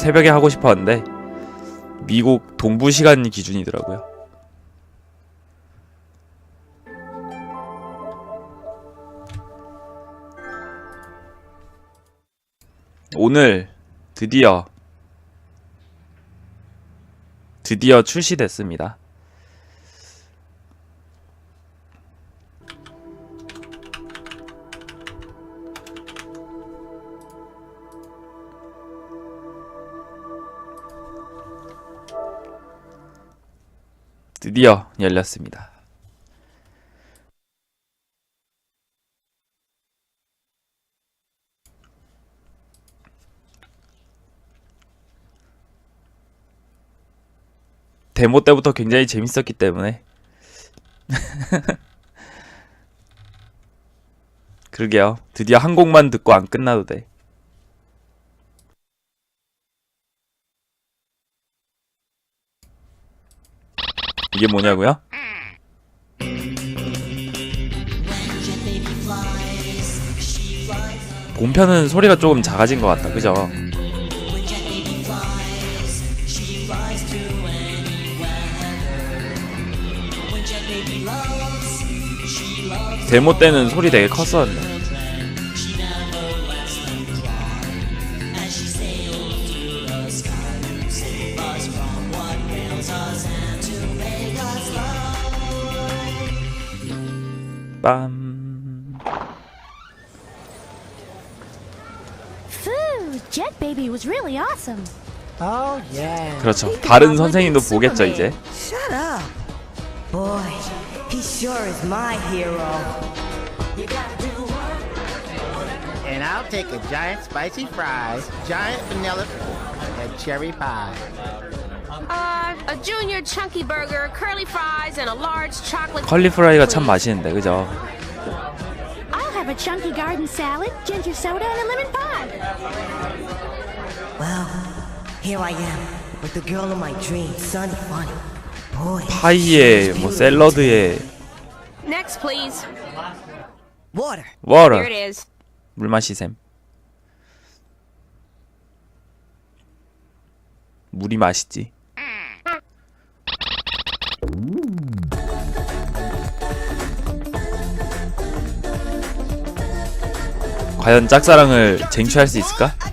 새벽에 하고 싶었는데 미국 동부 시간 기준이더라고요. 오늘 드디어 드디어 출시됐습니다. 드디어 열렸습니다. 데모 때부터 굉장히 재밌었기 때문에 그러게요. 드디어 한 곡만 듣고 안 끝나도 돼. 이게 뭐냐고요? 본편은 소리가 조금 작아진 것 같다. 그죠? 데모 때는 소리 되게 컸었는데. 빰. Phew, Jet Baby was really awesome. Oh yeah. 그렇죠. 다른 선생님도 보겠죠 이제. Shut up. Boy, he sure is my hero. And I'll take a giant spicy fries, giant vanilla, and cherry pie. Uh, a junior chunky burger, curly fries, and a large chocolate. 컬리프라이가 참 맛있는데 그죠? I'll have a chunky garden salad, ginger soda, and a lemon pie. Well, here I am with the girl of my dreams, Sunny Funny. Boy, 파이에 뭐 샐러드에 Next, please. water. 워터 Here it is. 물 마시셈. 물이 맛있지. 과연 짝사랑을 쟁취할 수 있을까?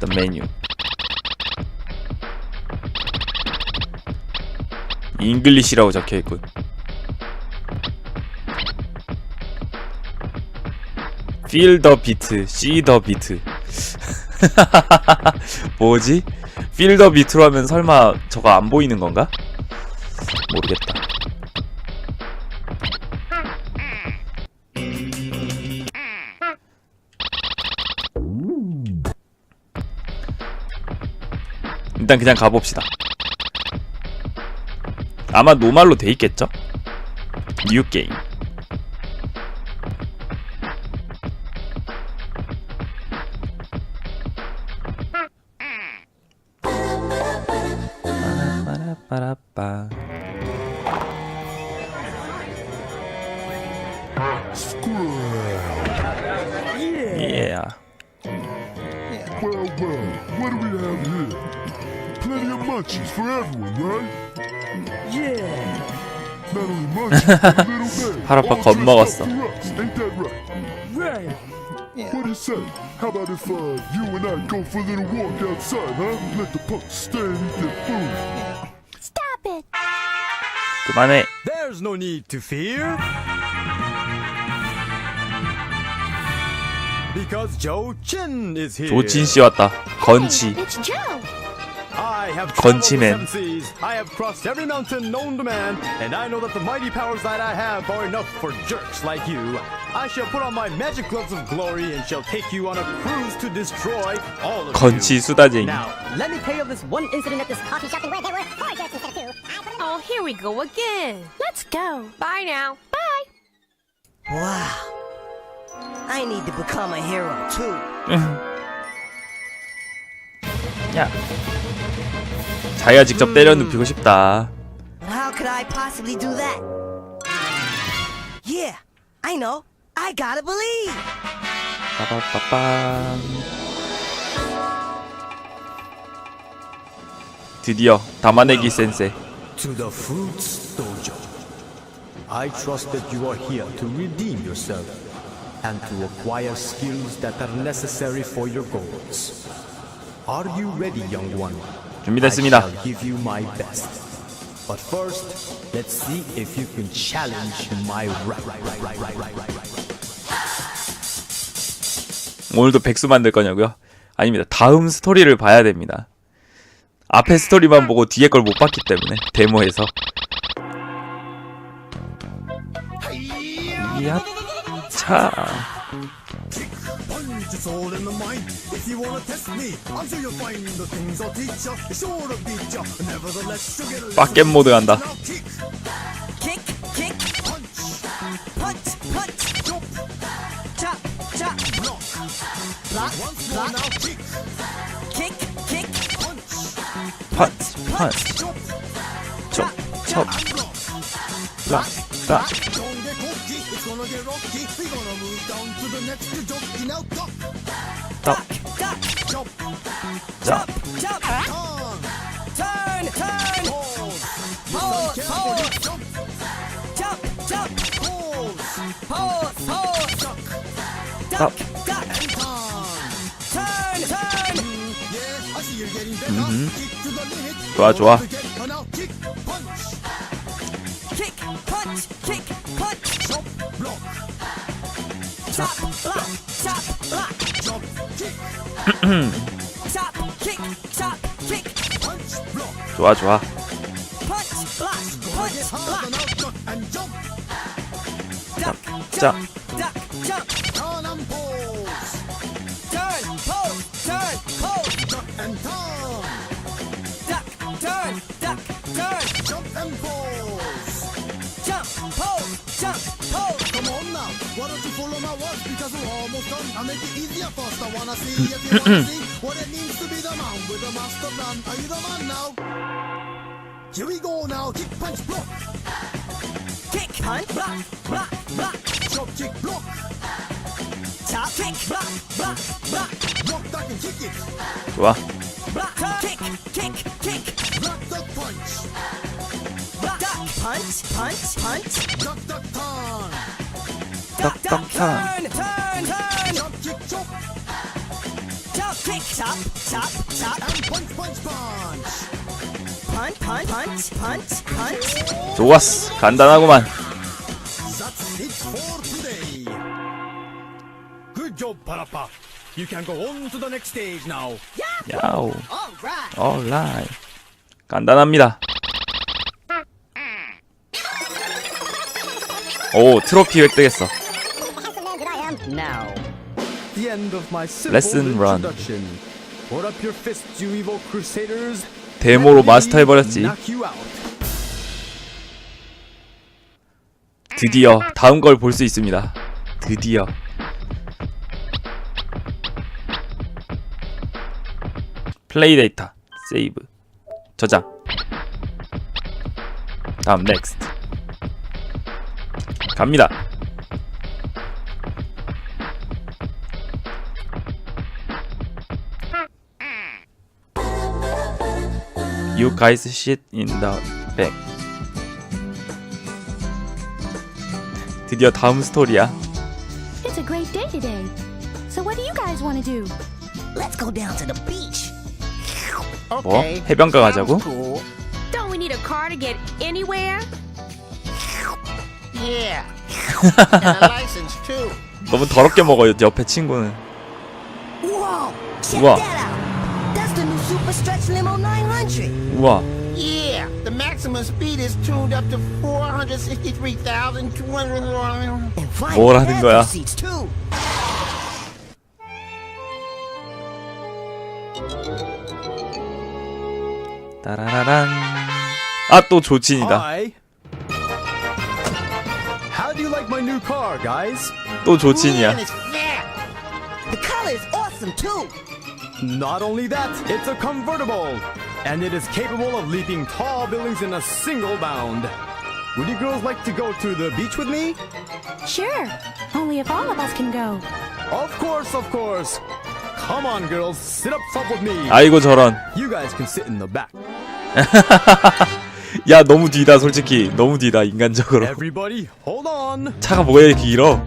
일단 메뉴. 잉글리시라고 적혀 있군. Feel the beat, see the beat. 뭐지? Feel the beat로 하면 설마 저거 안 보이는 건가? 모르겠다. 일단 그냥 가봅시다. 아마 노말로 돼 있겠죠? 뉴 게임. 빠라빠라 right? Right. What do you say? How about if uh, you and I go for a little walk outside, huh? Let the punks stay and eat their food. Stop it. 그만해. There's no need to fear. Because Joe Chin is here. 조진 씨 왔다. 건치. It's Joe. 건치맨. seven seas. I have crossed every mountain known to man, and I know that the mighty powers that I have are enough for jerks like you. I shall put on my magic gloves of glory and shall take you on a cruise to destroy all of 건치 you. 수다쟁이. Now, let me tell you of this one incident at this coffee shop and where there were four jerks instead of two. I put Oh, here we go again. Let's go. Bye now. Bye. Wow. I need to become a hero too. 야. 자기가 직접 때려 눕히고 싶다. How could I possibly do that? Yeah, I know. I gotta believe. 빠바빠빰. 드디어 담아내기 센세. To the Fruits Dojo. I trust that you are here to redeem yourself and to acquire skills that are necessary for your goals. Are you ready, young one? 준비됐습니다. But first, let's see if you can challenge my rap. 오늘도 백수 만들 거냐고요? 아닙니다. 다음 스토리를 봐야 됩니다. 앞에 스토리만 보고 뒤에 걸 못 봤기 때문에 데모에서. 차. Punch is all in the mind. If you wanna test me, I'm sure you'll find the things I'll teach ya. Sure to beat ya. Nevertheless, you'll get a lesson. 빡겜 모드 간다. Now kick, Kick, kick, punch, punch, punch. chop, Chop, chop. block. Block, Once more block. now, kick, Kick, kick, punch, 펀치 펀치 chop, 촉 촉. and block. 락 락. Don't get cocky, it's gonna get rocky. We're gonna move down to the next jockey. Chop, kick. punch, block. 좋아 좋아. Punch, block, pose, jump. Come on now, why don't you follow my words because we're almost done. I make it easier first. I wanna see if you wanna see what it means to be the man with the master plan. Are you the man now? Here we go now. Kick, punch, block, Kick, punch, block, block, block. chop, kick, block, Chop, kick, block, block, block. block, duck and kick it. 좋아. Block, kick, kick, kick. Block, duck, punch, Punch, punch. duck, duck, turn, turn, turn, chop, Chop, kick, chop, chop, chop. punch, punch, punch. Punch, punch. 좋았어. 간단하구만. Good job, Parappa. You can go on to the next stage now. right. alright. 간단합니다. 오 트로피 획득했어. Evil crusaders. 데모로 마스터해버렸지. Knock you out. 드디어 다음 걸 볼 수 있습니다. 드디어. 플레이 데이터 세이브 저장 다음 넥스트 갑니다 You guys shit in the back 드디어 다음 스토리야 It's a great day today. So what do you guys want to do? Let's go down to the beach. Okay. 해변가 가자고? Don't we need a car to get anywhere? Yeah. and a license too. 너무 더럽게 먹어요 옆에 친구는 Whoa! Check Wow. that out. That's the new Super Stretch Limo 900. 우와 Yeah. The maximum speed is tuned up to 463,200. And fine 뭘 하는 거야? seats too. 따라라란 아 또 조진이다 Hi. How do you like my new car, guys? 또 조진이야 Man, it's fat. The color is awesome too. Not only that, it's a convertible, and it is capable of leaping tall buildings in a single bound. Would you girls like to go to the beach with me? Sure. Only if all of us can go. Of course, of course. Come on, girls, sit up front with me. 아이고 저런. You guys can sit in the back. 야 너무 뒤다 솔직히 너무 뒤다 인간적으로. 차가 뭐가 이렇게 길어?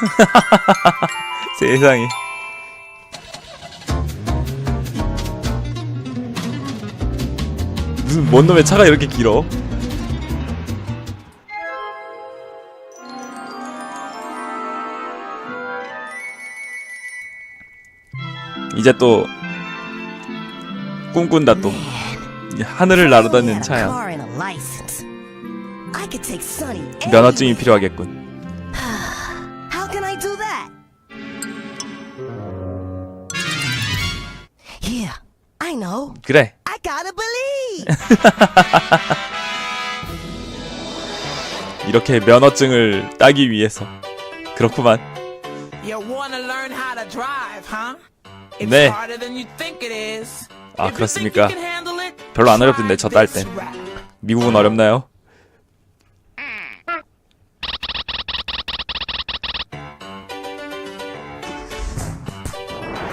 세상에. 무슨 뭔 놈의 차가 이렇게 길어? 이제 또 꿈꾼다 또 하늘을 a 차야. 면허증이. 필요하겠군. 그래. 이렇게 면허증을 따기 위해서 그렇구만. 네. 아, 그렇습니까? 별로 안 어렵던데, 저딸 this 땐. rap. 미국은 어렵나요?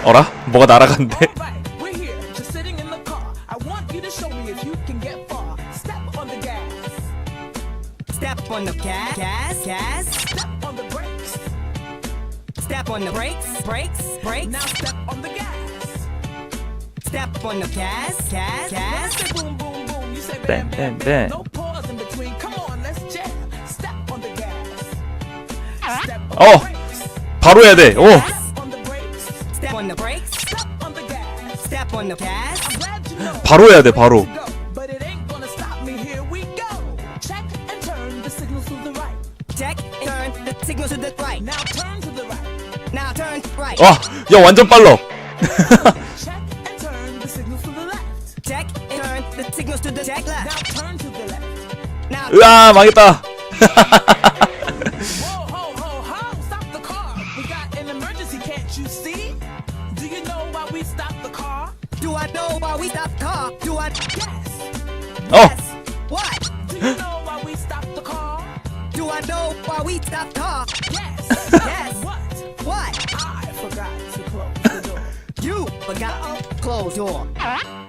어라? 뭐가 날아간대? Step on the gas, gas, gas, boom, boom, boom, you say Bam, bam, bam. No pause in between. Come on, let's jam. Step on the gas. Step on Oh. the brakes. 바로 해야 돼. 오! Step on the brakes. Step on the brakes. Step on the gas. Step on the gas. I'm glad you know. 바로 해야 돼, 바로. But it ain't gonna stop me. Here we go. Check and turn the signals to the right. Check and turn the signal to the right. Now turn to the right. Now turn right. 와! 야 완전 빨라! Check and turn the signals to the check Now left. turn to the left. Now 으아 망했다! Whoa, ho, ho, ho! Stop the car. We got an emergency, can't you see? Do you know why we stopped the car? do I know why we stopped the car? Do I Yes. 어! yes? What? Do you know why we stopped the car? Do I know why we stopped the car? Yes. Yes. What? What? I forgot to close the door. You forgot to close door.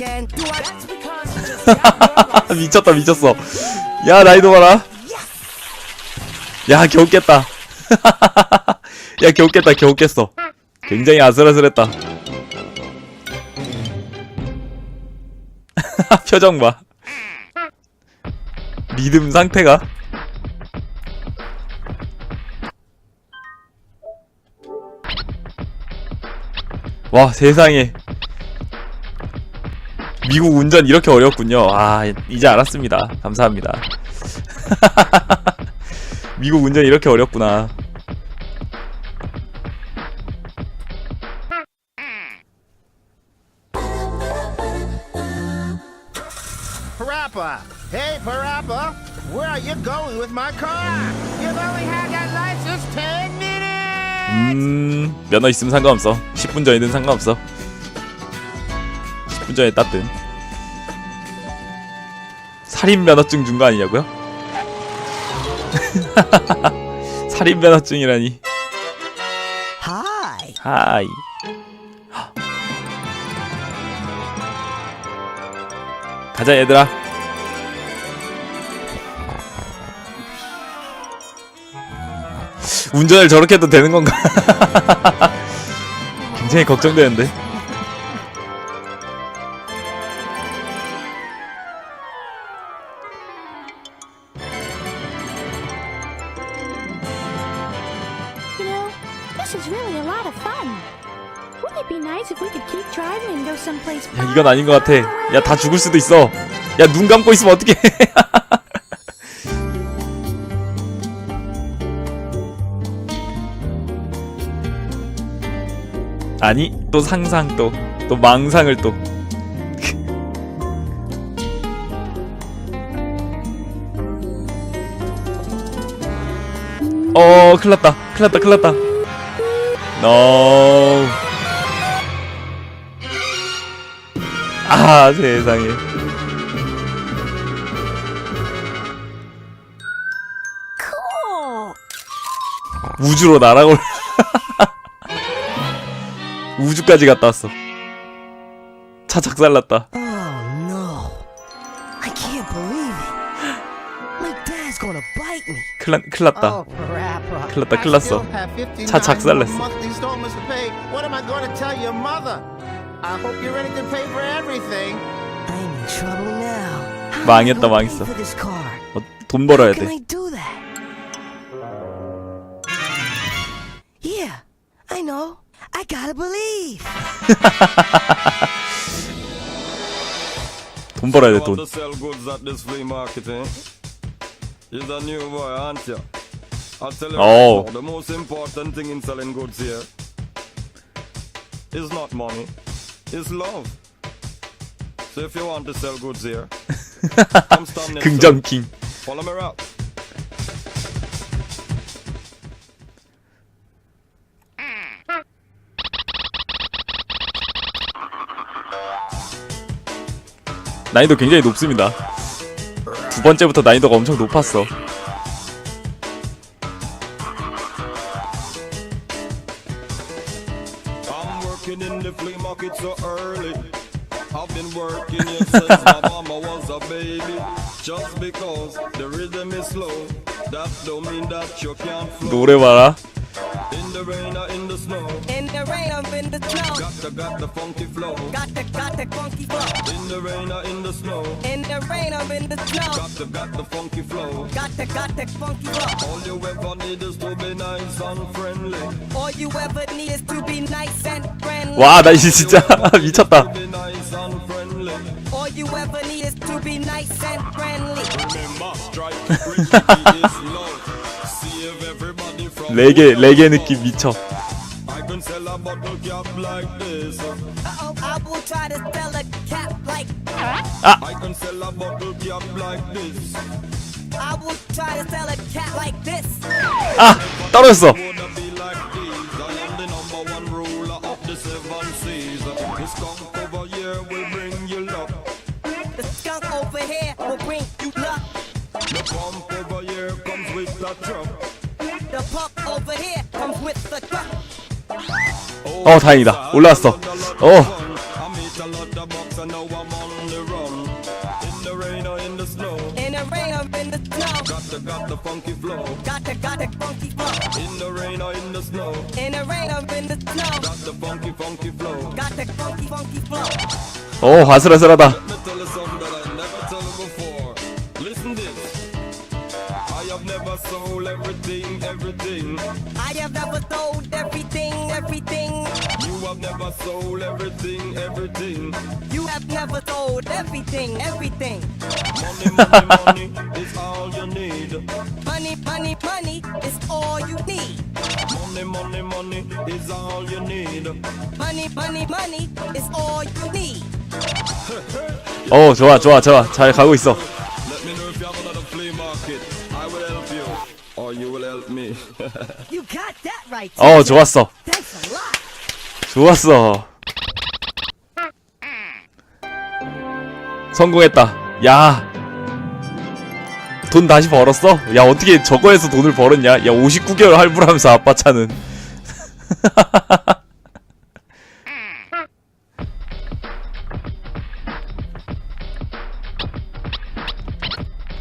미쳤다 미쳤어. 야 난이도 봐라. 야 겨우 깼다. 야 겨우 깼다 겨우 깼어. 굉장히 아슬아슬했다. 표정 봐. 믿음 상태가. 와 세상에 미국 운전 이렇게 어렵군요. 아, 이제 알았습니다. 감사합니다. 미국 운전 이렇게 어렵구나. Parappa! Hey, Parappa! Where are you going with my car? You've only had that license 10 minutes! 음, 면허 있으면 상관없어. 10분 전이든 상관없어. 10분 전에 땄든. 살인 면허증 준 거 아니냐고요? 살인 면허증이라니. Hi. 하이. 가자 얘들아. 운전을 저렇게 해도 되는 건가? 굉장히 걱정되는데. 이건 아닌 것 같아 야 다 죽을 수도 있어 야 눈 감고 있으면 어떡해 아니 또 상상 또 또 망상을 또 어, 큰일 났다. 큰일 났다. 큰일 났다. No. 아, 세상에. 우주로 날아올. 우주까지 갔다 왔어. 차 작살났다. Oh no. I can't believe it. My dad's gonna bite me. 큰일, 났- 큰일 났다. Oh, Parappa. 큰일 났다, I 큰일 났어. still have 59차 작살냈어. monthly installments to pay. What am I going to tell your mother? I hope you're ready to pay for everything. I'm in trouble now. How am I 망했다, gonna pay 망했어. For this car? 어, 돈 벌어야 How can 돼. I do that? Yeah, I know. I gotta believe. 돈 벌어야 돼, want 돈. to sell goods at this flea market, eh? You're the new boy, aren't you? I'll tell you Oh. right now, the most important thing in selling goods here is not money, It's love. So if you want to sell goods here, come stand next to me. 긍정킹. Follow me up. 난이도 굉장히 높습니다. 두 번째부터 난이도가 엄청 높았어. 노래 봐라. In the rain or in the snow, In the rain, I'm in the snow. got the got the funky flow. Got the, got the funky flow. In the rain or in the snow, In the rain, I'm in the snow. got the got the funky flow. Got the, got the funky flow. All you ever need is to be nice and friendly. All you ever need is to be nice and friendly. 와, 나 이제 진짜 미쳤다. To be nice and friendly. All you ever need is to be nice and friendly. Remember, strike to bring the is love. Save everybody from 레게 레게 느낌 미쳐. I can sell a bottle cap like this. Uh-oh, I will try to sell a cap like. I can sell a bottle cap like this. I will try to sell a cap like this. 아 떨어졌어. Wanna be like these? I am the number one ruler of the seven seas. This skunk over here will bring you luck. The skunk over here will bring you luck. The pump over here comes with a truck. The 어 다행이다. 올라왔어. 어. 어, 아슬아슬하다. have never sold everything, everything. I have never sold everything, everything. You have never sold everything, everything. You have never sold everything, everything. Money, money, money is all you need. Money, money, money is all you need. Money, money, money is all you need. Money, money, money is all you need. 어 좋아 좋아 좋아 잘 가고 있어. or you will help me. You got that right. 어 좋았어. Thanks a lot. 좋았어. 성공했다. 야. 돈 다시 벌었어? 야, 어떻게 저거에서 돈을 벌었냐? 야, 59개월 할부라면서 아빠 차는.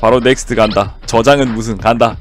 바로 넥스트 간다. 저장은 무슨 간다.